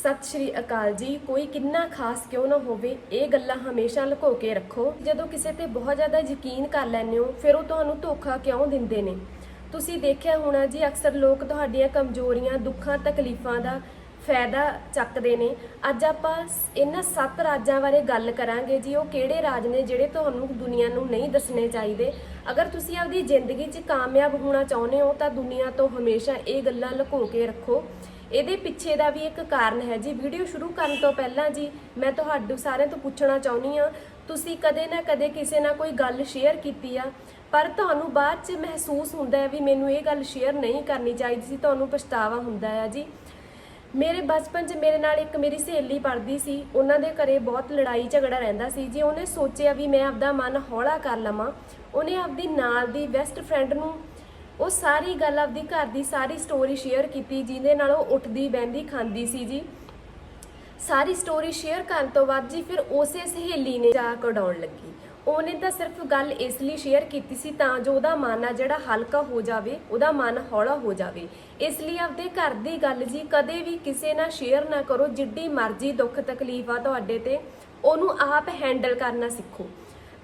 ਸਤਿ ਸ਼੍ਰੀ ਅਕਾਲ ਜੀ। ਕੋਈ ਕਿੰਨਾ ਖਾਸ ਕਿਉਂ ਨਾ ਹੋਵੇ, ਇਹ ਗੱਲਾਂ ਹਮੇਸ਼ਾ ਲੁਕੋ ਕੇ ਰੱਖੋ। ਜਦੋਂ ਕਿਸੇ ਤੇ ਬਹੁਤ ਜ਼ਿਆਦਾ ਯਕੀਨ ਕਰ ਲੈਂਦੇ ਹੋ, ਫਿਰ ਉਹ ਤੁਹਾਨੂੰ ਧੋਖਾ ਕਿਉਂ ਦਿੰਦੇ ਨੇ? ਤੁਸੀਂ ਦੇਖਿਆ ਹੋਣਾ ਜੀ, ਅਕਸਰ ਲੋਕ ਤੁਹਾਡੀਆਂ ਕਮਜ਼ੋਰੀਆਂ, ਦੁੱਖਾਂ, ਤਕਲੀਫਾਂ ਦਾ ਫਾਇਦਾ ਚੱਕਦੇ ਨੇ। ਅੱਜ ਆਪਾਂ ਸ- ਇਹਨਾਂ ਸੱਤ ਰਾਜਾਂ ਬਾਰੇ ਗੱਲ ਕਰਾਂਗੇ ਜੀ। ਉਹ ਕਿਹੜੇ ਰਾਜ ਨੇ ਜਿਹੜੇ ਤੁਹਾਨੂੰ ਦੁਨੀਆ ਨੂੰ ਨਹੀਂ ਦੱਸਣੇ ਚਾਹੀਦੇ? ਅਗਰ ਤੁਸੀਂ ਆਪਦੀ ਜ਼ਿੰਦਗੀ 'ਚ ਕਾਮਯਾਬ ਹੋਣਾ ਚਾਹੁੰਦੇ ਹੋ, ਤਾਂ ਦੁਨੀਆ ਤੋਂ ਹਮੇਸ਼ਾ ਇਹ ਗੱਲਾਂ ਲੁਕੋ ਕੇ ਰੱਖੋ। ਇਹਦੇ ਪਿੱਛੇ ਦਾ ਵੀ ਇੱਕ ਕਾਰਨ ਹੈ ਜੀ। ਵੀਡੀਓ ਸ਼ੁਰੂ ਕਰਨ ਤੋਂ ਪਹਿਲਾਂ ਜੀ, ਮੈਂ ਤੁਹਾਡੇ ਸਾਰਿਆਂ ਤੋਂ ਪੁੱਛਣਾ ਚਾਹੁੰਦੀ ਆ ਤੁਸੀਂ ਕਦੇ ਨਾ ਕਦੇ ਕਿਸੇ ਨਾਲ ਕੋਈ ਗੱਲ ਸ਼ੇਅਰ ਕੀਤੀ ਆ, ਪਰ ਤੁਹਾਨੂੰ ਬਾਅਦ 'ਚ ਮਹਿਸੂਸ ਹੁੰਦਾ ਹੈ ਵੀ ਮੈਨੂੰ ਇਹ ਗੱਲ ਸ਼ੇਅਰ ਨਹੀਂ ਕਰਨੀ ਚਾਹੀਦੀ ਸੀ, ਤੁਹਾਨੂੰ ਪਛਤਾਵਾ ਹੁੰਦਾ ਆ ਜੀ। ਮੇਰੇ ਬਚਪਨ 'ਚ ਮੇਰੇ ਨਾਲ ਇੱਕ ਮੇਰੀ ਸਹੇਲੀ ਪੜ੍ਹਦੀ ਸੀ, ਉਹਨਾਂ ਦੇ ਘਰੇ ਬਹੁਤ ਲੜਾਈ ਝਗੜਾ ਰਹਿੰਦਾ ਸੀ ਜੀ। ਉਹਨੇ ਸੋਚਿਆ ਵੀ ਮੈਂ ਆਪਦਾ ਮਨ ਹੌਲਾ ਕਰ ਲਵਾਂ। ਉਹਨੇ ਆਪਦੀ ਨਾਲ ਦੀ ਬੈਸਟ ਫਰੈਂਡ ਨੂੰ ਉਹ ਸਾਰੀ ਗੱਲ ਆਪਦੀ ਘਰ ਦੀ ਸਾਰੀ ਸਟੋਰੀ ਸ਼ੇਅਰ ਕੀਤੀ, ਜਿਹਦੇ ਨਾਲ ਉਹ ਉੱਠਦੀ, ਬਹਿੰਦੀ, ਖਾਂਦੀ ਸੀ ਜੀ। ਸਾਰੀ ਸਟੋਰੀ ਸ਼ੇਅਰ ਕਰਨ ਤੋਂ ਬਾਅਦ ਜੀ ਫਿਰ ਉਸੇ ਸਹੇਲੀ ਨੇ ਜਾਕ ਉਡਾਉਣ ਲੱਗੀ। ਉਹਨੇ ਤਾਂ ਸਿਰਫ ਗੱਲ ਇਸ ਲਈ ਸ਼ੇਅਰ ਕੀਤੀ ਸੀ ਤਾਂ ਜੋ ਉਹਦਾ ਮਨ ਆ ਜਿਹੜਾ ਹਲਕਾ ਹੋ ਜਾਵੇ, ਉਹਦਾ ਮਨ ਹੌਲਾ ਹੋ ਜਾਵੇ। ਇਸ ਲਈ ਆਪਦੇ ਘਰ ਦੀ ਗੱਲ ਜੀ, ਕਦੇ ਵੀ ਕਿਸੇ ਨਾਲ ਸ਼ੇਅਰ ਨਾ ਕਰੋ, ਜਿੱਡੀ ਮਰਜ਼ੀ ਦੁੱਖ ਤਕਲੀਫ ਆ ਤੁਹਾਡੇ ਤੇ, ਉਹਨੂੰ ਆਪ ਹੈਂਡਲ ਕਰਨਾ ਸਿੱਖੋ।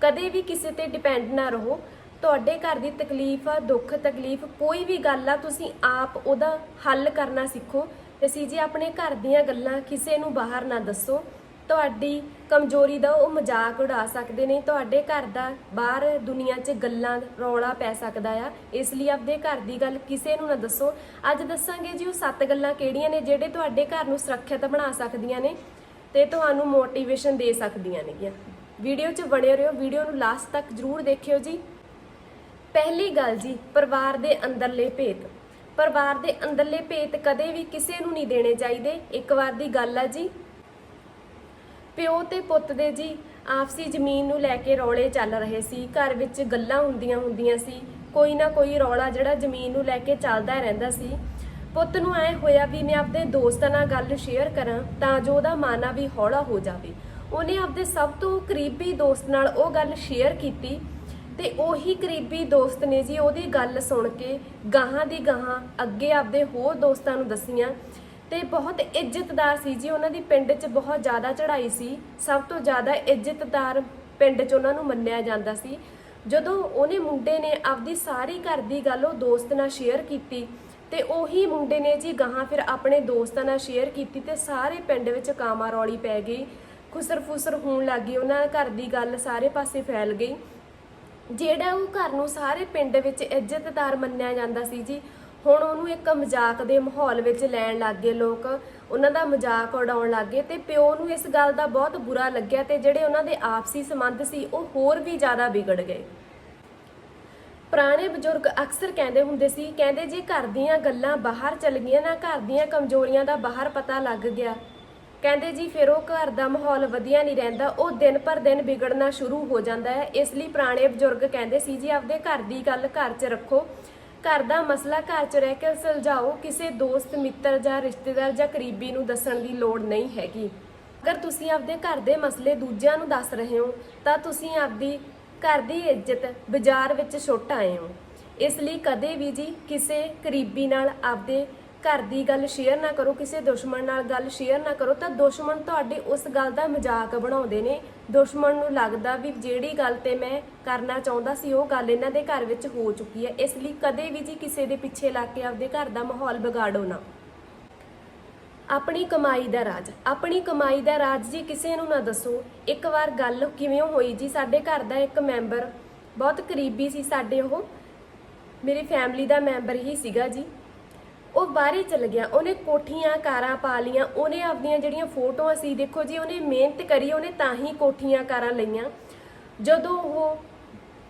ਕਦੇ ਵੀ ਕਿਸੇ ਤੇ ਡਿਪੈਂਡ ਨਾ ਰਹੋ। ਤੁਹਾਡੇ ਘਰ ਦੀ ਤਕਲੀਫ ਆ ਦੁੱਖ, ਤਕਲੀਫ, ਕੋਈ ਵੀ ਗੱਲ ਆ, ਤੁਸੀਂ ਆਪ ਉਹਦਾ ਹੱਲ ਕਰਨਾ ਸਿੱਖੋ ਅਸੀਂ ਜੀ ਆਪਣੇ ਘਰ ਦੀਆਂ ਗੱਲਾਂ ਕਿਸੇ ਨੂੰ ਬਾਹਰ ਨਾ ਦੱਸੋ। ਤੁਹਾਡੀ ਕਮਜ਼ੋਰੀ ਦਾ ਉਹ ਮਜ਼ਾਕ ਉਡਾ ਸਕਦੇ ਨੇ, ਤੁਹਾਡੇ ਘਰ ਦਾ ਬਾਹਰ ਦੁਨੀਆ 'ਚ ਗੱਲਾਂ ਰੌਲਾ ਪੈ ਸਕਦਾ ਆ। ਇਸ ਲਈ ਆਪਦੇ ਘਰ ਦੀ ਗੱਲ ਕਿਸੇ ਨੂੰ ਨਾ ਦੱਸੋ। ਅੱਜ ਦੱਸਾਂਗੇ ਜੀ ਉਹ ਸੱਤ ਗੱਲਾਂ ਕਿਹੜੀਆਂ ਨੇ, ਜਿਹੜੇ ਤੁਹਾਡੇ ਘਰ ਨੂੰ ਸੁਰੱਖਿਅਤ ਬਣਾ ਸਕਦੀਆਂ ਨੇ ਤੇ ਤੁਹਾਨੂੰ ਮੋਟੀਵੇਸ਼ਨ ਦੇ ਸਕਦੀਆਂ ਨੇਗੀਆਂ। ਵੀਡੀਓ 'ਚ ਬਣੇ ਰਹੋ, ਵੀਡੀਓ ਨੂੰ ਲਾਸਟ ਤੱਕ ਜ਼ਰੂਰ ਦੇਖਿਓ ਜੀ। ਪਹਿਲੀ ਗੱਲ ਜੀ, ਪਰਿਵਾਰ ਦੇ ਅੰਦਰਲੇ ਭੇਤ। ਪਰਿਵਾਰ ਦੇ ਅੰਦਰਲੇ ਭੇਤ ਕਦੇ ਵੀ ਕਿਸੇ ਨੂੰ ਨਹੀਂ ਦੇਣੇ ਚਾਹੀਦੇ। ਇੱਕ ਵਾਰ ਦੀ ਗੱਲ ਆ ਜੀ। ਪਿਓ ਤੇ ਪੁੱਤ ਦੇ ਜੀ, ਆਪਸੀ ਜ਼ਮੀਨ ਨੂੰ ਲੈ ਕੇ ਰੌਲੇ ਚੱਲ ਰਹੇ ਸੀ। ਘਰ ਵਿੱਚ ਗੱਲਾਂ ਹੁੰਦੀਆਂ ਹੁੰਦੀਆਂ ਸੀ। ਕੋਈ ਨਾ ਕੋਈ ਰੌਲਾ ਜਿਹੜਾ ਜ਼ਮੀਨ ਨੂੰ ਲੈ ਕੇ ਚੱਲਦਾ ਰਹਿੰਦਾ ਸੀ। ਪੁੱਤ ਨੂੰ ਐ ਹੋਇਆ, ਵੀ ਮੈਂ ਆਪਣੇ ਦੋਸਤਾਂ ਨਾਲ ਗੱਲ ਸ਼ੇਅਰ ਕਰਾਂ, ਤਾਂ ਜੋ ਉਹਦਾ ਮਾਨਾ ਵੀ ਹੌਲਾ ਹੋ ਜਾਵੇ। ਉਹਨੇ ਆਪਣੇ ਸਭ ਤੋਂ ਕਰੀਬੀ ਦੋਸਤ ਨਾਲ ਉਹ ਗੱਲ ਸ਼ੇਅਰ ਕੀਤੀ। ਤੇ ਉਹੀ ਕਰੀਬੀ ਦੋਸਤ ਨੇ ਜੀ ਉਹਦੀ ਗੱਲ ਸੁਣ ਕੇ ਗਾਹਾਂ ਦੀ ਗਾਹਾਂ ਅੱਗੇ ਆਪਦੇ ਹੋਰ ਦੋਸਤਾਂ ਨੂੰ ਦੱਸੀਆਂ ਤੇ ਬਹੁਤ ਇੱਜ਼ਤਦਾਰ ਸੀ ਜੀ ਉਹਨਾਂ ਦੀ ਪਿੰਡ 'ਚ ਬਹੁਤ ਜ਼ਿਆਦਾ ਚੜ੍ਹਾਈ ਸੀ, ਸਭ ਤੋਂ ਜ਼ਿਆਦਾ ਇੱਜ਼ਤਦਾਰ ਪਿੰਡ 'ਚ ਉਹਨਾਂ ਨੂੰ ਮੰਨਿਆ ਜਾਂਦਾ ਸੀ। ਜਦੋਂ ਉਹਨੇ ਮੁੰਡੇ ਨੇ ਆਪਦੀ ਸਾਰੀ ਘਰ ਦੀ ਗੱਲ ਉਹ ਦੋਸਤ ਨਾਲ ਸ਼ੇਅਰ ਕੀਤੀ ਤੇ ਉਹੀ ਮੁੰਡੇ ਨੇ ਜੀ ਗਾਹਾਂ ਫਿਰ ਆਪਣੇ ਦੋਸਤਾਂ ਨਾਲ ਸ਼ੇਅਰ ਕੀਤੀ ਤੇ ਸਾਰੇ ਪਿੰਡ ਵਿੱਚ ਕਾਮਾ ਰੌਲੀ ਪੈ ਗਈ ਖੁਸਰ ਫੁਸਰ ਹੋਣ ਲੱਗੀ ਉਹਨਾਂ ਘਰ ਦੀ ਗੱਲ ਸਾਰੇ ਪਾਸੇ ਫੈਲ ਗਈ। ਜਿਹੜਾ ਉਹ ਘਰ ਨੂੰ ਸਾਰੇ ਪਿੰਡ ਵਿੱਚ ਇੱਜ਼ਤਦਾਰ ਮੰਨਿਆ ਜਾਂਦਾ ਸੀ ਜੀ, ਹੁਣ ਉਹਨੂੰ ਇੱਕ ਮਜ਼ਾਕ ਦੇ ਮਾਹੌਲ ਵਿੱਚ ਲੈਣ ਲੱਗ ਗਏ ਲੋਕ, ਉਹਨਾਂ ਦਾ ਮਜ਼ਾਕ ਉਡਾਉਣ ਲੱਗ ਗਏ ਤੇ ਪਿਓ ਨੂੰ ਇਸ ਗੱਲ ਦਾ ਬਹੁਤ ਬੁਰਾ ਲੱਗਿਆ ਤੇ ਜਿਹੜੇ ਉਹਨਾਂ ਦੇ ਆਪਸੀ ਸੰਬੰਧ ਸੀ, ਉਹ ਹੋਰ ਵੀ ਜ਼ਿਆਦਾ ਵਿਗੜ ਗਏ। ਪੁਰਾਣੇ ਬਜ਼ੁਰਗ ਅਕਸਰ ਕਹਿੰਦੇ ਹੁੰਦੇ ਸੀ, ਕਹਿੰਦੇ ਜੇ ਘਰ ਦੀਆਂ ਗੱਲਾਂ ਬਾਹਰ ਚਲ ਗਈਆਂ ਨਾ, ਘਰ ਦੀਆਂ ਕਮਜ਼ੋਰੀਆਂ ਦਾ ਬਾਹਰ ਪਤਾ ਲੱਗ ਗਿਆ। ਕਹਿੰਦੇ ਜੀ ਫਿਰ ਉਹ ਘਰ ਦਾ ਮਾਹੌਲ ਵਧੀਆ ਨਹੀਂ ਰਹਿੰਦਾ, ਉਹ ਦਿਨ ਪਰ ਦਿਨ ਵਿਗੜਨਾ ਸ਼ੁਰੂ ਹੋ ਜਾਂਦਾ ਹੈ। ਇਸ ਲਈ ਪੁਰਾਣੇ ਬਜ਼ੁਰਗ ਕਹਿੰਦੇ ਸੀ ਜੀ ਆਪਦੇ ਘਰ ਦੀ ਗੱਲ ਘਰ 'ਚ ਰੱਖੋ। ਘਰ ਦਾ ਮਸਲਾ ਘਰ 'ਚ ਰਹਿ ਕੇ ਸੁਲਝਾਓ। ਕਿਸੇ ਦੋਸਤ, ਮਿੱਤਰ ਜਾਂ ਰਿਸ਼ਤੇਦਾਰ ਜਾਂ ਕਰੀਬੀ ਨੂੰ ਦੱਸਣ ਦੀ ਲੋੜ ਨਹੀਂ ਹੈਗੀ। ਅਗਰ ਤੁਸੀਂ ਆਪਦੇ ਘਰ ਦੇ ਮਸਲੇ ਦੂਜਿਆਂ ਨੂੰ ਦੱਸ ਰਹੇ ਹੋ, ਤਾਂ ਤੁਸੀਂ ਆਪਦੀ ਘਰ ਦੀ ਇੱਜ਼ਤ ਬਾਜ਼ਾਰ ਵਿੱਚ ਛੁੱਟ ਆਏ ਹੋ। ਇਸ ਲਈ ਕਦੇ ਵੀ ਜੀ ਕਿਸੇ ਕਰੀਬੀ ਨਾਲ ਆਪਦੇ ਘਰ ਦੀ ਗੱਲ ਸ਼ੇਅਰ ਨਾ ਕਰੋ, ਕਿਸੇ ਦੁਸ਼ਮਣ ਨਾਲ ਗੱਲ ਸ਼ੇਅਰ ਨਾ ਕਰੋ, ਤਾਂ ਦੁਸ਼ਮਣ ਤੁਹਾਡੇ ਉਸ ਗੱਲ ਦਾ ਮਜ਼ਾਕ ਬਣਾਉਂਦੇ ਨੇ। ਦੁਸ਼ਮਣ ਨੂੰ ਲੱਗਦਾ ਵੀ ਜਿਹੜੀ ਗੱਲ ਤੇ ਮੈਂ ਕਰਨਾ ਚਾਹੁੰਦਾ ਸੀ, ਉਹ ਗੱਲ ਇਹਨਾਂ ਦੇ ਘਰ ਵਿੱਚ ਹੋ ਚੁੱਕੀ ਹੈ। ਇਸ ਲਈ ਕਦੇ ਵੀ ਜੀ ਕਿਸੇ ਦੇ ਪਿੱਛੇ ਲੱਗ ਕੇ ਆਪਦੇ ਘਰ ਦਾ ਮਾਹੌਲ ਵਿਗਾੜੋ ਨਾ। ਆਪਣੀ ਕਮਾਈ ਦਾ ਰਾਜ। ਆਪਣੀ ਕਮਾਈ ਦਾ ਰਾਜ ਜੀ ਕਿਸੇ ਨੂੰ ਨਾ ਦੱਸੋ। ਇੱਕ ਵਾਰ ਗੱਲ ਕਿਵੇਂ ਹੋਈ ਜੀ? ਸਾਡੇ ਘਰ ਦਾ ਇੱਕ ਮੈਂਬਰ ਬਹੁਤ ਕਰੀਬੀ ਸੀ ਸਾਡੇ ਉਹ। ਮੇਰੀ ਫੈਮਿਲੀ ਦਾ ਮੈਂਬਰ ਹੀ ਸੀਗਾ ਜੀ। ਉਹ ਬਾਹਰੇ ਚਲ ਗਿਆ। ਉਹਨੇ ਕੋਠੀਆਂ, ਕਾਰਾਂ ਪਾ ਲੀਆਂ ਉਹਨੇ ਆਪਦੀਆਂ ਜਿਹੜੀਆਂ ਫੋਟੋਆਂ ਸੀ, ਦੇਖੋ ਜੀ, ਉਹਨੇ ਮਿਹਨਤ ਕਰੀ, ਉਹਨੇ ਤਾਂ ਹੀ ਕੋਠੀਆਂ, ਕਾਰਾਂ ਲਈਆਂ। ਜਦੋਂ ਉਹ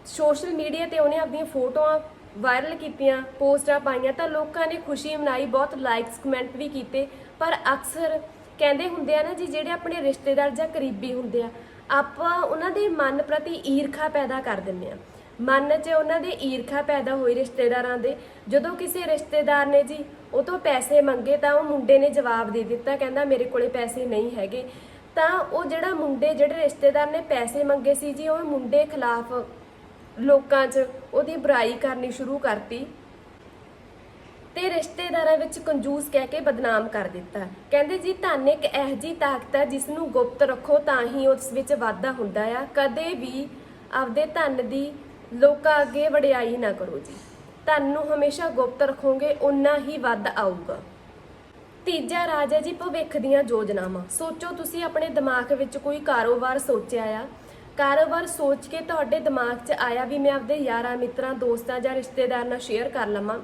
ਸੋਸ਼ਲ ਮੀਡੀਆ ਤੇ ਉਹਨੇ ਆਪਣੀਆਂ ਫੋਟੋਆਂ ਵਾਇਰਲ ਕੀਤੀਆਂ, ਪੋਸਟਾਂ ਪਾਈਆਂ, ਤਾਂ ਲੋਕਾਂ ਨੇ ਖੁਸ਼ੀ ਮਨਾਈ, ਬਹੁਤ ਲਾਈਕਸ ਕਮੈਂਟ ਵੀ ਕੀਤੇ। ਪਰ ਅਕਸਰ ਕਹਿੰਦੇ ਹੁੰਦੇ ਆ ਨਾ ਜੀ, ਜਿਹੜੇ ਆਪਣੇ ਰਿਸ਼ਤੇਦਾਰ ਜਾਂ ਕਰੀਬੀ ਹੁੰਦੇ ਆ, ਆਪਾਂ ਉਹਨਾਂ ਦੇ ਮਨ ਪ੍ਰਤੀ ਈਰਖਾ ਪੈਦਾ ਕਰ ਦਿੰਦੇ ਆ। ਮਨ 'ਚ ਉਹਨਾਂ ਦੇ ਈਰਖਾ ਪੈਦਾ ਹੋਈ ਰਿਸ਼ਤੇਦਾਰਾਂ ਦੇ। ਜਦੋਂ ਕਿਸੇ ਰਿਸ਼ਤੇਦਾਰ ਨੇ ਜੀ ਉਹ ਤੋਂ ਪੈਸੇ ਮੰਗੇ ਤਾਂ ਉਹ ਮੁੰਡੇ ਨੇ ਜਵਾਬ ਦੇ ਦਿੱਤਾ, ਕਹਿੰਦਾ ਮੇਰੇ ਕੋਲੇ ਪੈਸੇ ਨਹੀਂ ਹੈਗੇ। ਤਾਂ ਉਹ ਜਿਹੜਾ ਮੁੰਡੇ, ਜਿਹੜੇ ਰਿਸ਼ਤੇਦਾਰ ਨੇ ਪੈਸੇ ਮੰਗੇ ਸੀ ਜੀ, ਉਹ ਮੁੰਡੇ ਖਿਲਾਫ ਲੋਕਾਂ 'ਚ ਉਹਦੀ ਬੁਰਾਈ ਕਰਨੀ ਸ਼ੁਰੂ ਕਰਤੀ ਤੇ ਰਿਸ਼ਤੇਦਾਰਾਂ ਵਿੱਚ ਕੰਜੂਸ ਕਹਿ ਕੇ ਬਦਨਾਮ ਕਰ ਦਿੱਤਾ। ਕਹਿੰਦੇ ਜੀ, ਧਨ ਇੱਕ ਇਹੋ ਤਾਕਤ ਹੈ ਜਿਸ ਨੂੰ ਗੁਪਤ ਰੱਖੋ ਤਾਂ ਹੀ ਉਸ ਵਿੱਚ ਵਾਧਾ ਹੁੰਦਾ ਆ। ਕਦੇ ਵੀ ਆਪਦੇ ਧਨ ਦੀ ਲੋਕਾਂ ਅੱਗੇ ਵਡਿਆਈ ਨਾ ਕਰੋ ਜੀ। ਧਨ ਨੂੰ ਹਮੇਸ਼ਾ ਗੁਪਤ ਰੱਖੋਗੇ ਉਨਾ ਹੀ ਵੱਧ ਆਊਗਾ। ਤੀਜਾ ਰਾਜ ਹੈ ਜੀ ਭਵਿੱਖ ਦੀਆਂ ਯੋਜਨਾਵਾਂ। ਸੋਚੋ ਤੁਸੀਂ ਆਪਣੇ ਦਿਮਾਗ ਵਿੱਚ ਕੋਈ ਕਾਰੋਬਾਰ ਸੋਚਿਆ ਆ? ਕਾਰੋਬਾਰ ਸੋਚ ਕੇ ਤੁਹਾਡੇ ਦਿਮਾਗ 'ਚ ਆਇਆ ਵੀ ਮੈਂ ਆਪਦੇ ਯਾਰਾਂ, ਮਿੱਤਰਾਂ, ਦੋਸਤਾਂ ਜਾਂ ਰਿਸ਼ਤੇਦਾਰ ਨਾਲ ਸ਼ੇਅਰ ਕਰ ਲਵਾਂ।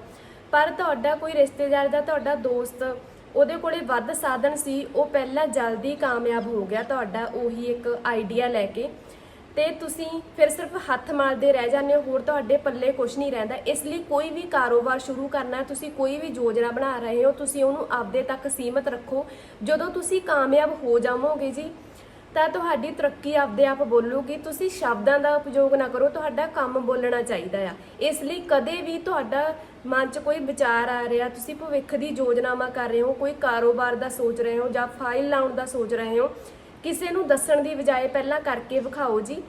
ਪਰ ਤੁਹਾਡਾ ਕੋਈ ਰਿਸ਼ਤੇਦਾਰ ਦਾ ਤੁਹਾਡਾ ਦੋਸਤ ਉਹਦੇ ਕੋਲੇ ਵੱਧ ਸਾਧਨ ਸੀ, ਉਹ ਪਹਿਲਾਂ ਜਲਦੀ ਕਾਮਯਾਬ ਹੋ ਗਿਆ। ਤੁਹਾਡਾ ਉਹੀ ਇੱਕ ਆਈਡੀਆ ਲੈ ਕੇ ਤੇ ਤੁਸੀਂ ਫਿਰ ਸਿਰਫ ਹੱਥ ਮਾਰਦੇ ਰਹਿ ਜਾਂਦੇ ਹੋ, ਹੋਰ ਤੁਹਾਡੇ ਪੱਲੇ ਕੁਝ ਨਹੀਂ ਰਹਿੰਦਾ। ਇਸ ਲਈ ਕੋਈ ਵੀ ਕਾਰੋਬਾਰ ਸ਼ੁਰੂ ਕਰਨਾ, ਤੁਸੀਂ ਕੋਈ ਵੀ ਯੋਜਨਾ ਬਣਾ ਰਹੇ ਹੋ, ਤੁਸੀਂ ਉਹਨੂੰ ਆਪਦੇ ਤੱਕ ਸੀਮਤ ਰੱਖੋ। ਜਦੋਂ ਤੁਸੀਂ ਕਾਮਯਾਬ ਹੋ ਜਾਵੋਗੇ ਜੀ, ਤਾਂ ਤੁਹਾਡੀ ਤਰੱਕੀ ਆਪਦੇ ਆਪ ਬੋਲੂਗੀ। ਤੁਸੀਂ ਸ਼ਬਦਾਂ ਦਾ ਉਪਯੋਗ ਨਾ ਕਰੋ, ਤੁਹਾਡਾ ਕੰਮ ਬੋਲਣਾ ਚਾਹੀਦਾ ਆ। ਇਸ ਲਈ ਕਦੇ ਵੀ ਤੁਹਾਡਾ ਮਨ 'ਚ ਕੋਈ ਵਿਚਾਰ ਆ ਰਿਹਾ, ਤੁਸੀਂ ਭਵਿੱਖ ਦੀ ਯੋਜਨਾਵਾਂ ਕਰ ਰਹੇ ਹੋ, ਕੋਈ ਕਾਰੋਬਾਰ ਦਾ ਸੋਚ ਰਹੇ ਹੋ ਜਾਂ ਫਾਈਲ ਲਾਉਣ ਦਾ ਸੋਚ ਰਹੇ ਹੋ ਕਿਸੇ ਨੂੰ ਦੱਸਣ ਦੀ ਬਜਾਏ ਪਹਿਲਾਂ ਕਰਕੇ ਵਿਖਾਓ ਜੀ।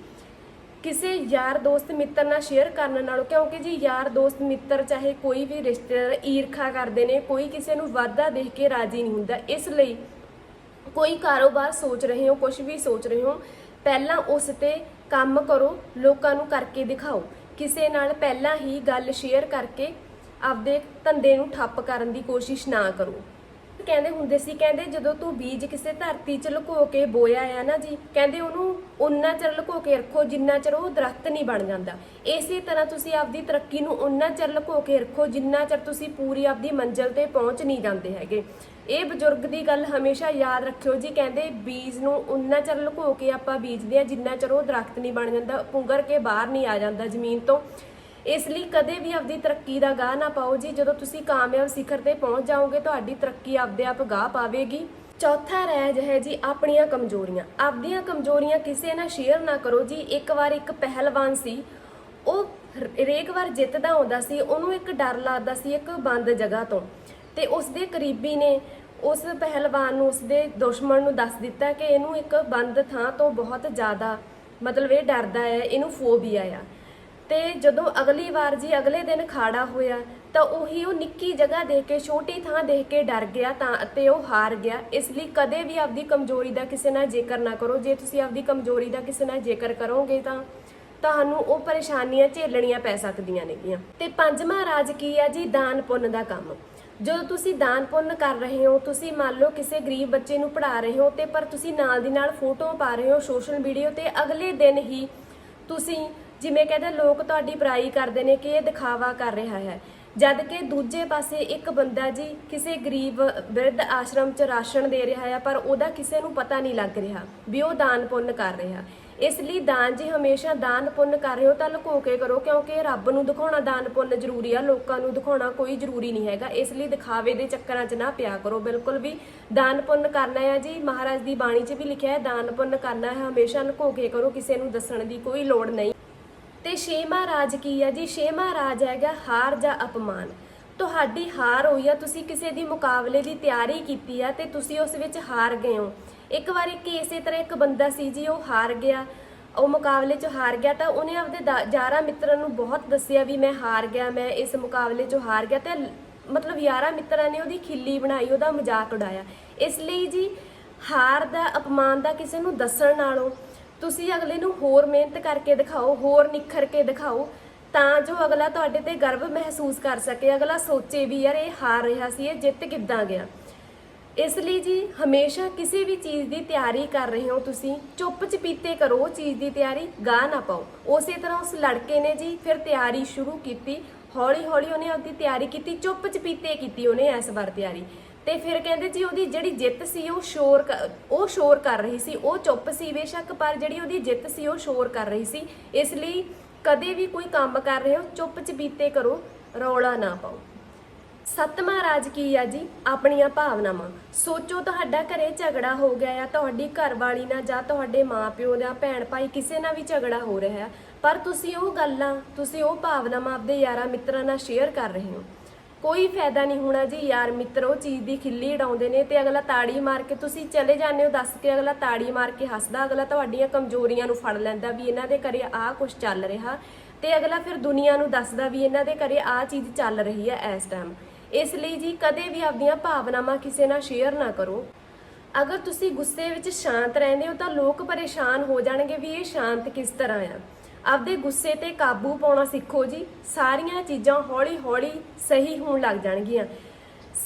ਕਿਸੇ ਯਾਰ ਦੋਸਤ ਮਿੱਤਰ ਨਾਲ ਸ਼ੇਅਰ ਕਰਨ ਨਾਲੋਂ, ਕਿਉਂਕਿ ਜੀ ਯਾਰ ਦੋਸਤ ਮਿੱਤਰ ਚਾਹੇ ਕੋਈ ਵੀ ਰਿਸ਼ਤੇਦਾਰ ਈਰਖਾ ਕਰਦੇ ਨੇ, ਕੋਈ ਕਿਸੇ ਨੂੰ ਵਾਧਾ ਦੇਖ ਕੇ ਰਾਜੀ ਨਹੀਂ ਹੁੰਦਾ। ਇਸ ਲਈ ਕੋਈ ਕਾਰੋਬਾਰ ਸੋਚ ਰਹੇ ਹੋ ਕੁਝ ਵੀ ਸੋਚ ਰਹੇ ਹੋ, ਪਹਿਲਾਂ ਉਸ ਤੇ ਕੰਮ ਕਰੋ, ਲੋਕਾਂ ਨੂੰ ਕਰਕੇ ਦਿਖਾਓ। ਕਿਸੇ ਨਾਲ ਪਹਿਲਾਂ ਹੀ ਗੱਲ ਸ਼ੇਅਰ ਕਰਕੇ ਆਪਦੇ ਧੰਦੇ ਨੂੰ ਠੱਪ ਕਰਨ ਦੀ ਕੋਸ਼ਿਸ਼ ਨਾ ਕਰੋ। ਕਹਿੰਦੇ ਹੁੰਦੇ ਸੀ, ਕਹਿੰਦੇ ਜਦੋਂ ਤੂੰ ਬੀਜ ਕਿਸੇ ਧਰਤੀ 'ਚ ਲੁਕੋ ਕੇ ਬੋਇਆ ਆ ਨਾ ਜੀ, ਕਹਿੰਦੇ ਉਹਨੂੰ ਉਨਾ ਚਿਰ ਲੁਕੋ ਕੇ ਰੱਖੋ, ਜਿੰਨਾ ਚਿਰ ਉਹ ਦਰਖਤ ਨਹੀਂ ਬਣ ਜਾਂਦਾ। ਇਸੇ ਤਰ੍ਹਾਂ ਤੁਸੀਂ ਆਪਦੀ ਤਰੱਕੀ ਨੂੰ ਉਨਾ ਚਿਰ ਲੁਕੋ ਕੇ ਰੱਖੋ, ਜਿੰਨਾ ਚਿਰ ਤੁਸੀਂ ਪੂਰੀ ਆਪਦੀ ਮੰਜ਼ਿਲ ਤੇ ਪਹੁੰਚ ਨਹੀਂ ਜਾਂਦੇ ਹੈਗੇ। ਇਹ ਬਜ਼ੁਰਗ ਦੀ ਗੱਲ ਹਮੇਸ਼ਾ ਯਾਦ ਰੱਖਿਓ ਜੀ, ਕਹਿੰਦੇ ਬੀਜ ਨੂੰ ਉਨਾ ਚਿਰ ਲੁਕੋ ਕੇ ਆਪਾਂ ਬੀਜਦੇ ਆ, ਜਿੰਨਾ ਚਿਰ ਉਹ ਦਰਖਤ ਨਹੀਂ ਬਣ ਜਾਂਦਾ, ਪੁੰਗਰ ਕੇ ਬਾਹਰ ਨਹੀਂ ਆ ਜਾਂਦਾ ਜ਼ਮੀਨ ਤੋਂ। ਇਸ ਲਈ ਕਦੇ ਵੀ ਆਪਦੀ ਤਰੱਕੀ ਦਾ ਗਾਹ ਨਾ ਪਾਓ ਜੀ। ਜਦੋਂ ਤੁਸੀਂ ਕਾਮਯਾਬ ਸਿਖਰ ਤੇ ਪਹੁੰਚ ਜਾਓਗੇ, ਤੁਹਾਡੀ ਤਰੱਕੀ ਆਪਦੇ ਆਪ ਗਾਹ ਪਾਵੇਗੀ। ਚੌਥਾ ਰਹਿਜ ਹੈ ਜੀ, ਆਪਣੀਆਂ ਕਮਜ਼ੋਰੀਆਂ। ਆਪਦੀਆਂ ਕਮਜ਼ੋਰੀਆਂ ਕਿਸੇ ਨਾਲ ਸ਼ੇਅਰ ਨਾ ਕਰੋ ਜੀ। ਇੱਕ ਵਾਰ ਇੱਕ ਪਹਿਲਵਾਨ ਸੀ, ਉਹ ਰੇਕ ਵਾਰ ਜਿੱਤਦਾ ਆਉਂਦਾ ਸੀ, ਉਹਨੂੰ ਇੱਕ ਡਰ ਲੱਗਦਾ ਸੀ, ਇੱਕ ਬੰਦ ਜਗ੍ਹਾ ਤੋਂ। ਤੇ ਉਸ ਦੇ ਕਰੀਬੀ ਨੇ ਉਸ ਪਹਿਲਵਾਨ ਨੂੰ ਉਸ ਦੇ ਦੁਸ਼ਮਣ ਨੂੰ ਦੱਸ ਦਿੱਤਾ ਕਿ ਇਹਨੂੰ ਇੱਕ ਬੰਦ ਥਾਂ ਤੋਂ ਬਹੁਤ ਜ਼ਿਆਦਾ ਮਤਲਬ ਇਹ ਡਰਦਾ ਹੈ, ਇਹਨੂੰ ਫੋਬੀਆ ਆ। ਤੇ ਜਦੋਂ ਅਗਲੀ ਵਾਰ ਜੀ ਅਗਲੇ ਦਿਨ ਖਾੜਾ ਹੋਇਆ, ਤਾਂ ਉਹੀ ਉਹ ਨਿੱਕੀ ਜਗ੍ਹਾ ਦੇਖ ਕੇ, ਛੋਟੀ ਥਾਂ ਦੇਖ ਕੇ ਡਰ ਗਿਆ ਤਾਂ ਅਤੇ ਉਹ ਹਾਰ ਗਿਆ। ਇਸ ਲਈ ਕਦੇ ਵੀ ਆਪਦੀ ਕਮਜ਼ੋਰੀ ਦਾ ਕਿਸੇ ਨਾਲ ਜ਼ਿਕਰ ਨਾ ਕਰੋ। ਜੇ ਤੁਸੀਂ ਆਪਦੀ ਕਮਜ਼ੋਰੀ ਦਾ ਕਿਸੇ ਨਾਲ ਜ਼ਿਕਰ ਕਰੋਗੇ ਤਾਂ ਤੁਹਾਨੂੰ ਉਹ ਪਰੇਸ਼ਾਨੀਆਂ ਝੇਲਣੀਆਂ ਪੈ ਸਕਦੀਆਂ ਨੇਗੀਆਂ। ਤੇ ਪੰਜਵਾਂ ਰਾਜ ਕੀ ਆ ਜੀ? ਦਾਨ ਪੁੰਨ ਦਾ ਕੰਮ। ਜਦੋਂ ਤੁਸੀਂ ਦਾਨ ਪੁੰਨ ਕਰ ਰਹੇ ਹੋ, ਤੁਸੀਂ ਮੰਨ ਲਓ ਕਿਸੇ ਗਰੀਬ ਬੱਚੇ ਨੂੰ ਪੜ੍ਹਾ ਰਹੇ ਹੋ ਤੇ ਪਰ ਤੁਸੀਂ ਨਾਲ ਦੀ ਨਾਲ ਫੋਟੋ ਪਾ ਰਹੇ ਹੋ ਸੋਸ਼ਲ ਮੀਡੀਆ ਤੇ, ਅਗਲੇ ਦਿਨ ਹੀ ਤੁਸੀਂ ਜਿਵੇਂ ਕਹਿੰਦੇ ਲੋਕ ਤੁਹਾਡੀ ਬੁਰਾਈ ਕਰਦੇ ਨੇ ਕਿ ਇਹ ਦਿਖਾਵਾ ਕਰ ਰਿਹਾ ਹੈ। ਜਦ ਕਿ ਦੂਜੇ ਪਾਸੇ ਇੱਕ ਬੰਦਾ ਜੀ ਕਿਸੇ ਗਰੀਬ ਬਿਰਧ ਆਸ਼ਰਮ 'ਚ ਰਾਸ਼ਨ ਦੇ ਰਿਹਾ ਹੈ, ਪਰ ਉਹਦਾ ਕਿਸੇ ਨੂੰ ਪਤਾ ਨਹੀਂ ਲੱਗ ਰਿਹਾ ਵੀ ਉਹ ਦਾਨ ਪੁੰਨ ਕਰ ਰਿਹਾ। ਇਸ ਲਈ ਦਾਨ ਜੀ ਹਮੇਸ਼ਾ ਦਾਨ ਪੁੰਨ ਕਰ ਰਹੇ ਹੋ ਤਾਂ ਲੁਕੋ ਕੇ ਕਰੋ, ਕਿਉਂਕਿ ਰੱਬ ਨੂੰ ਦਿਖਾਉਣਾ ਦਾਨ ਪੁੰਨ ਜ਼ਰੂਰੀ ਆ, ਲੋਕਾਂ ਨੂੰ ਦਿਖਾਉਣਾ ਕੋਈ ਜ਼ਰੂਰੀ ਨਹੀਂ ਹੈਗਾ। ਇਸ ਲਈ ਦਿਖਾਵੇ ਦੇ ਚੱਕਰਾਂ 'ਚ ਨਾ ਪਿਆ ਕਰੋ। ਬਿਲਕੁਲ ਵੀ ਦਾਨ ਪੁੰਨ ਕਰਨਾ ਹੈ ਜੀ, ਮਹਾਰਾਜ ਦੀ ਬਾਣੀ 'ਚ ਵੀ ਲਿਖਿਆ ਹੈ, ਦਾਨ ਪੁੰਨ ਕਰਨਾ ਹੈ, ਹਮੇਸ਼ਾ ਲੁਕੋ ਕੇ ਕਰੋ, ਕਿਸੇ ਨੂੰ ਦੱਸਣ ਦੀ ਕੋਈ ਲੋੜ ਨਹੀਂ। ਤੇ ਛੇਵਾਂ ਰਾਜ ਕੀ ਹੈ ਜੀ? ਛੇਵਾਂ ਰਾਜ ਹੈਗਾ ਹਾਰ ਜਾਂ ਅਪਮਾਨ। ਤੁਹਾਡੀ ਹਾਰ ਹੋਈ ਆ, ਤੁਸੀਂ ਕਿਸੇ ਦੀ ਮੁਕਾਬਲੇ ਦੀ ਤਿਆਰੀ ਕੀਤੀ ਆ ਤੇ ਤੁਸੀਂ ਉਸ ਵਿੱਚ ਹਾਰ ਗਏ ਹੋ। ਇੱਕ ਵਾਰ ਇੱਕ ਇਸੇ ਤਰ੍ਹਾਂ ਇੱਕ ਬੰਦਾ ਸੀ ਜੀ, ਉਹ ਹਾਰ ਗਿਆ। ਉਹ ਮੁਕਾਬਲੇ 'ਚ ਹਾਰ ਗਿਆ ਤਾਂ ਉਹਨੇ ਆਪਦੇ ਦਾ- ਯਾਰਾਂ ਮਿੱਤਰਾਂ ਨੂੰ ਬਹੁਤ ਦੱਸਿਆ ਵੀ ਮੈਂ ਹਾਰ ਗਿਆ, ਮੈਂ ਇਸ ਮੁਕਾਬਲੇ 'ਚ ਹਾਰ ਗਿਆ ਤੇ ਮਤਲਬ ਯਾਰਾਂ ਮਿੱਤਰਾਂ ਨੇ ਉਹਦੀ ਖਿੱਲੀ ਬਣਾਈ, ਉਹਦਾ ਮਜ਼ਾਕ ਉਡਾਇਆ। ਇਸ ਲਈ ਜੀ ਹਾਰ ਦਾ, ਅਪਮਾਨ ਦਾ ਕਿਸੇ ਨੂੰ ਦੱਸਣ ਨਾਲੋਂ ਤੁਸੀਂ ਅਗਲੇ ਨੂੰ ਹੋਰ ਮਿਹਨਤ ਕਰਕੇ ਦਿਖਾਓ, ਹੋਰ ਨਿਖਰ ਕੇ ਦਿਖਾਓ, ਤਾਂ ਜੋ ਅਗਲਾ ਤੁਹਾਡੇ ਤੇ ਗਰਵ ਮਹਿਸੂਸ ਕਰ ਸਕੇ। ਅਗਲਾ ਸੋਚੇ ਵੀ, ਯਾਰ ਇਹ ਹਾਰ ਰਿਹਾ ਸੀ, ਇਹ ਜਿੱਤ ਕਿੱਦਾਂ ਗਿਆ? ਇਸ ਲਈ ਜੀ ਹਮੇਸ਼ਾ ਕਿਸੇ ਵੀ ਚੀਜ਼ ਦੀ ਤਿਆਰੀ ਕਰ ਰਹੇ ਹੋ ਤੁਸੀਂ ਚੁੱਪ ਚਪੀਤੇ ਕਰੋ, ਉਹ ਚੀਜ਼ ਦੀ ਤਿਆਰੀ ਗਾਹ ਨਾ ਪਾਓ। ਉਸੇ ਤਰ੍ਹਾਂ ਉਸ ਲੜਕੇ ਨੇ ਜੀ ਫਿਰ ਤਿਆਰੀ ਸ਼ੁਰੂ ਕੀਤੀ ਹੌਲੀ ਹੌਲੀ ਉਹਨੇ ਆਪਦੀ ਤਿਆਰੀ ਕੀਤੀ ਚੁੱਪ ਚਪੀਤੇ ਕੀਤੀ ਉਹਨੇ ਇਸ ਵਾਰ ਤਿਆਰੀ। ਤੇ ਫਿਰ ਕਹਿੰਦੇ ਜੀ ਉਹਦੀ ਜਿਹੜੀ ਜਿੱਤ ਸੀ ਉਹ ਸ਼ੋਰ ਕ- ਉਹ ਸ਼ੋਰ ਕਰ ਰਹੀ ਸੀ, ਉਹ ਚੁੱਪ ਸੀ ਬੇਸ਼ੱਕ, ਪਰ ਜਿਹੜੀ ਉਹਦੀ ਜਿੱਤ ਸੀ ਉਹ ਸ਼ੋਰ ਕਰ ਰਹੀ ਸੀ। ਇਸ ਲਈ ਕਦੇ ਵੀ ਕੋਈ ਕੰਮ ਕਰ ਰਹੇ ਹੋ ਚੁੱਪ ਚਪੀਤੇ ਕਰੋ, ਰੌਲਾ ਨਾ ਪਾਓ। ਸੱਤਵਾਂ ਰਾਜ ਕੀ ਆ ਜੀ? ਆਪਣੀਆਂ ਭਾਵਨਾਵਾਂ। ਸੋਚੋ ਤੁਹਾਡਾ ਘਰੇ ਝਗੜਾ ਹੋ ਗਿਆ ਆ, ਤੁਹਾਡੀ ਘਰਵਾਲੀ ਨਾਲ ਜਾਂ ਤੁਹਾਡੇ ਮਾਪਿਓ ਜਾਂ ਭੈਣ ਭਾਈ ਕਿਸੇ ਨਾਲ ਵੀ ਝਗੜਾ ਹੋ ਰਿਹਾ, ਪਰ ਤੁਸੀਂ ਉਹ ਗੱਲਾਂ, ਤੁਸੀਂ ਉਹ ਭਾਵਨਾਵਾਂ ਆਪਦੇ ਯਾਰਾਂ ਮਿੱਤਰਾਂ ਨਾਲ ਸ਼ੇਅਰ ਕਰ ਰਹੇ ਹੋ। ਕੋਈ ਫਾਇਦਾ ਨਹੀਂ ਹੋਣਾ ਜੀ। ਯਾਰ ਮਿੱਤਰ, ਉਹ ਚੀਜ਼ ਦੀ ਖਿੱਲੀ ਉਡਾਉਂਦੇ ਨੇ ਤੇ ਅਗਲਾ ਤਾੜੀ ਮਾਰ ਕੇ ਤੁਸੀਂ ਚਲੇ ਜਾਂਦੇ ਹੋ, ਦੱਸ ਕੇ ਅਗਲਾ ਤਾੜੀ ਮਾਰ ਕੇ ਹੱਸਦਾ, ਅਗਲਾ ਤੁਹਾਡੀਆਂ ਕਮਜ਼ੋਰੀਆਂ ਨੂੰ ਫੜ ਲੈਂਦਾ ਵੀ ਇਹਨਾਂ ਦੇ ਘਰੇ ਆਹ ਕੁਝ ਚੱਲ ਰਿਹਾ ਤੇ ਅਗਲਾ ਫਿਰ ਦੁਨੀਆ ਨੂੰ ਦੱਸਦਾ ਵੀ ਇਹਨਾਂ ਦੇ ਘਰੇ ਆਹ ਚੀਜ਼ ਚੱਲ ਰਹੀ ਹੈ ਇਸ ਟਾਈਮ ਇਸ ਲਈ ਜੀ ਕਦੇ ਵੀ ਆਪਣੀਆਂ ਭਾਵਨਾਵਾਂ ਕਿਸੇ ਨਾਲ ਸ਼ੇਅਰ ਨਾ ਕਰੋ। ਅਗਰ ਤੁਸੀਂ ਗੁੱਸੇ ਵਿੱਚ ਸ਼ਾਂਤ ਰਹਿੰਦੇ ਹੋ ਤਾਂ ਲੋਕ ਪਰੇਸ਼ਾਨ ਹੋ ਜਾਣਗੇ ਵੀ ਇਹ ਸ਼ਾਂਤ ਕਿਸ ਤਰ੍ਹਾਂ ਆ। ਆਪਦੇ ਗੁੱਸੇ ਤੇ ਕਾਬੂ ਪਾਉਣਾ ਸਿੱਖੋ ਜੀ। ਸਾਰੀਆਂ ਚੀਜ਼ਾਂ ਹੌਲੀ-ਹੌਲੀ ਸਹੀ ਹੋਣ ਲੱਗ ਜਾਣਗੀਆਂ।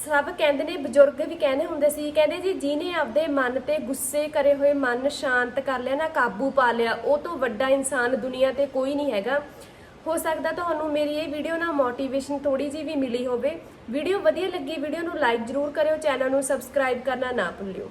ਸਭ ਕਹਿੰਦੇ ਨੇ, ਬਜ਼ੁਰਗ ਵੀ ਕਹਿੰਦੇ ਹੁੰਦੇ ਸੀ, ਕਹਿੰਦੇ ਜੀ, ਜਿਹਨੇ ਆਪਦੇ ਮਨ ਤੇ ਗੁੱਸੇ ਕਰੇ ਹੋਏ, ਮਨ ਸ਼ਾਂਤ ਕਰ ਲਿਆ ਨਾ, ਕਾਬੂ ਪਾ ਲਿਆ, ਉਹ ਤੋਂ ਵੱਡਾ ਇਨਸਾਨ ਦੁਨੀਆ ਤੇ ਕੋਈ ਨਹੀਂ ਹੈਗਾ। ਹੋ ਸਕਦਾ ਤੁਹਾਨੂੰ ਮੇਰੀ ਇਹ ਵੀਡੀਓ ਨਾਲ ਮੋਟੀਵੇਸ਼ਨ ਥੋੜੀ ਜੀ ਵੀ ਮਿਲੀ ਹੋਵੇ। ਵੀਡੀਓ ਵਧੀਆ ਲੱਗੀ, ਵੀਡੀਓ ਨੂੰ ਲਾਈਕ ਜ਼ਰੂਰ ਕਰਿਓ, ਚੈਨਲ ਨੂੰ ਸਬਸਕ੍ਰਾਈਬ ਕਰਨਾ ਨਾ ਭੁੱਲਿਓ।